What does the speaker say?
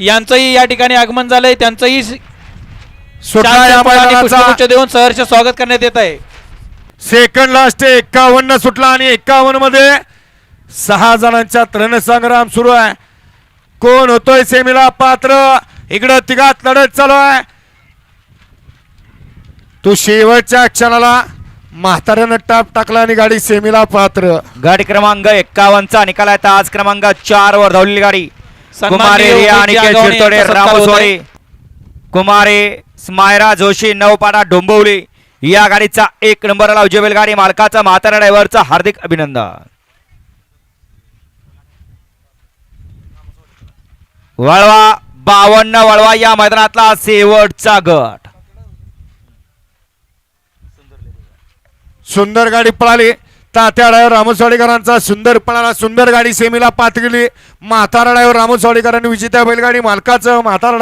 यांचंही या ठिकाणी आगमन झालंय त्यांचंही पुष्पगुच्छ देऊन सहर्ष स्वागत करण्यात येत आहे. सेकंड लास्ट एक्कावन्न सुटला आणि एक्कावन्नमध्ये सहा जणांच्या रणसंग्राम सुरू आहे. कोण होतोय सेमीला? पात्र. इकडं तिघात लढत चालू आहे. तो शेवटच्या क्षणाला म्हाताऱ्यानं टाप टाकला आणि गाडी सेमीला पात्र. गाडी क्रमांक एक्कावन्नचा निकाल आहे. आज क्रमांक चार वर धावलेली गाडी. कुमारी रिया. कुमारी स्मायरा जोशी नवपाडा डोंबवली या गाडीचा एक नंबरला उजेबेल गाडी मालकाचा म्हातारा ड्रायव्हरचा हार्दिक अभिनंदन. वळवा बावन्न वळवा या मैदानातला शेवटचा गट. सुंदर गाडी पळाली. तात्या डायवर रामस्वाडीकरांचा सुंदर पणाला सुंदर गाडी सेमीला पात केली म्हातारा ड्रायव्हर रामसवाडीकरांनी विजेत्या बैलगाडी मालकाचं म्हातारा